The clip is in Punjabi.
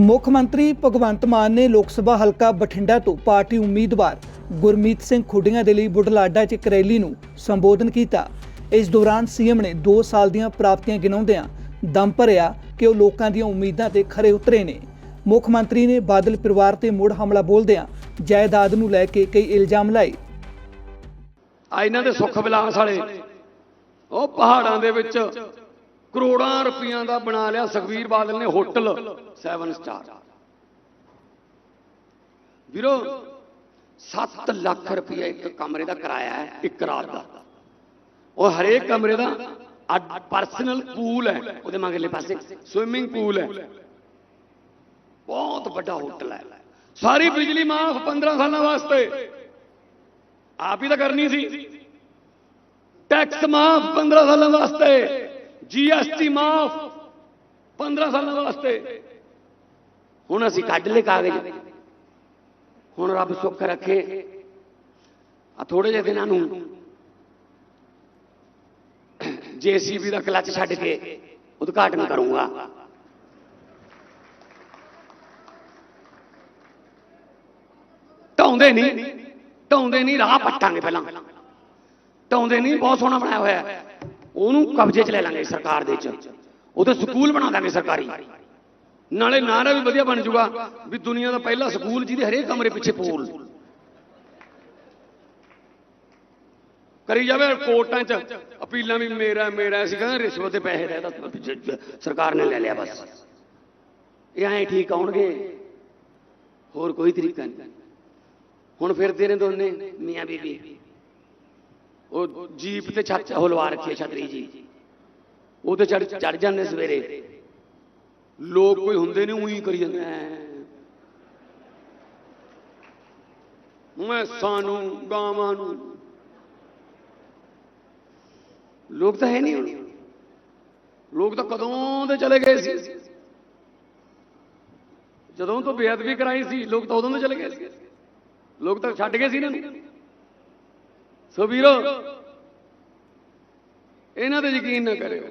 ਮੁੱਖ ਮੰਤਰੀ ਭਗਵੰਤ ਮਾਨ ਨੇ ਲੋਕ ਸਭਾ ਹਲਕਾ ਬਠਿੰਡਾ ਤੋਂ ਪਾਰਟੀ ਉਮੀਦਵਾਰ ਗੁਰਮੀਤ ਸਿੰਘ ਖੁੱਡੀਆਂ ਦੇ ਲਈ ਬੁਢਲਾਡਾ 'ਚ ਇੱਕ ਰੈਲੀ ਨੂੰ ਸੰਬੋਧਨ ਕੀਤਾ। ਇਸ ਦੌਰਾਨ ਸੀਐਮ ਨੇ 2 ਸਾਲ ਦੀਆਂ ਪ੍ਰਾਪਤੀਆਂ ਗਿਣਾਉਂਦਿਆਂ ਦਮ ਭਰਿਆ ਕਿ ਉਹ ਲੋਕਾਂ ਦੀਆਂ ਉਮੀਦਾਂ ਤੇ ਖਰੇ ਉਤਰੇ ਨੇ। ਮੁੱਖ ਮੰਤਰੀ ਨੇ ਬਾਦਲ ਪਰਿਵਾਰ ਤੇ ਮੁੜ ਹਮਲਾ ਬੋਲਦਿਆਂ ਜਾਇਦਾਦ ਨੂੰ ਲੈ ਕੇ ਕਈ ਇਲਜ਼ਾਮ ਲਾਏ। ਆ ਇਹਨਾਂ ਦੇ ਸੁੱਖ ਵਿਲਾਸ ਵਾਲੇ, ਉਹ ਪਹਾੜਾਂ ਦੇ ਵਿੱਚ ਕਰੋੜਾਂ ਰੁਪਈਆਂ ਦਾ ਬਣਾ ਲਿਆ ਸੁਖਵੀਰ ਬਾਦਲ ਨੇ ਹੋਟਲ 7 ਸਟਾਰ। ਵੀਰੋ 7 ਲੱਖ ਰੁਪਏ ਇੱਕ ਕਮਰੇ ਦਾ ਕਿਰਾਇਆ ਹੈ ਇੱਕ ਰਾਤ ਦਾ। ਉਹ ਹਰੇਕ ਕਮਰੇ ਦਾ ਪਰਸਨਲ ਪੂਲ ਹੈ ਉਹਦੇ ਮਗਰਲੇ ਪਾਸੇ ਸਵਿਮਿੰਗ ਪੂਲ ਹੈ। ਬਹੁਤ ਵੱਡਾ ਹੋਟਲ ਹੈ। ਸਾਰੀ ਬਿਜਲੀ ਮਾਫ 15 ਸਾਲਾਂ ਵਾਸਤੇ। ਆਪ ਹੀ ਤਾਂ ਕਰਨੀ ਸੀ। ਟੈਕਸ ਮਾਫ 15 ਸਾਲਾਂ ਵਾਸਤੇ। ਜੀਐਸਟੀ ਮਾਫ 15 ਸਾਲਾਂ ਵਾਸਤੇ। ਹੁਣ ਅਸੀਂ ਕੱਢ ਲਏ ਕਾਗਜ਼। ਹੁਣ ਰੱਬ ਸੁੱਖ ਰੱਖੇ। ਆ ਥੋੜੇ ਜਿਹੇ ਦਿਨਾਂ ਨੂੰ ਜੀਸੀਬੀ ਦਾ ਕਲਚ ਛੱਡ ਕੇ ਉਦਘਾਟਨ ਕਰੂੰਗਾ। ਢਾਉਂਦੇ ਨਹੀਂ ਢਾਉਂਦੇ ਨਹੀਂ, ਰਾਹ ਪੱਟਾਂਗੇ ਪਹਿਲਾਂ। ਢਾਉਂਦੇ ਨਹੀਂ, ਬਹੁਤ ਸੋਹਣਾ ਬਣਾਇਆ ਹੋਇਆ। ਹੈ ਉਹਨੂੰ ਕਬਜ਼ੇ 'ਚ ਲੈ ਲਾਂਗੇ ਸਰਕਾਰ ਦੇ 'ਚ ਉਹਦੇ ਸਕੂਲ ਬਣਾ ਦਾਂਗੇ ਸਰਕਾਰੀ। ਨਾਲੇ ਨਾਰਾ ਵੀ ਵਧੀਆ ਬਣ ਜਾਊਗਾ ਵੀ ਦੁਨੀਆ ਦਾ ਪਹਿਲਾ ਸਕੂਲ ਜਿਹਦੇ ਹਰੇਕ ਕਮਰੇ ਪਿੱਛੇ ਪੂਲ। ਕਰੀ ਜਾਵੇ ਕੋਰਟਾਂ 'ਚ, ਅਪੀਲਾਂ ਵੀ ਮੇਰਾ ਮੇਰਾ ਸੀ ਕਹਿੰਦਾ ਰਿਸ਼ਵਤ ਦੇ ਪੈਸੇ ਦੇ ਸਰਕਾਰ ਨੇ ਲੈ ਲਿਆ ਬਸ। ਇਹ ਐਂ ਠੀਕ ਆਉਣਗੇ। ਹੋਰ ਕੋਈ ਤਰੀਕਾ ਨਹੀਂ। ਹੁਣ ਫਿਰਦੇ ਨੇ ਦੋਨੇ ਮੀਆਂ ਬੀਬੀ। ਉਹ ਜੀਪ ਤੇ ਛੱਤ ਉਹ ਲਵਾ ਰੱਖੀ ਹੈ ਛਤਰੀ ਜੀ। ਉਹ ਤੇ ਚੜ ਚੜ ਜਾਂਦੇ ਸਵੇਰੇ। ਲੋਕ ਕੋਈ ਹੁੰਦੇ ਨੇ, ਉਹੀ ਕਰੀ ਜਾਂਦੇ। ਮੈਂ ਸਾਨੂੰ, ਗਾਵਾਂ ਨੂੰ। ਲੋਕ ਤਾਂ ਹੈ ਨਹੀਂ ਹੁਣ। ਲੋਕ ਤਾਂ ਕਦੋਂ ਦੇ ਚਲੇ ਗਏ ਸੀ। ਜਦੋਂ ਤੋਂ ਬੇਅਦਬੀ ਕਰਾਈ ਸੀ, ਲੋਕ ਤਾਂ ਉਦੋਂ ਦੇ ਚਲੇ ਗਏ ਸੀ। ਲੋਕ ਤਾਂ ਛੱਡ ਗਏ ਸੀ ਇਹਨਾਂ ਨੂੰ। ਸੋ ਵੀਰੋ ਇਹਨਾਂ ਤੇ ਯਕੀਨ ਨਾ ਕਰਿਓ।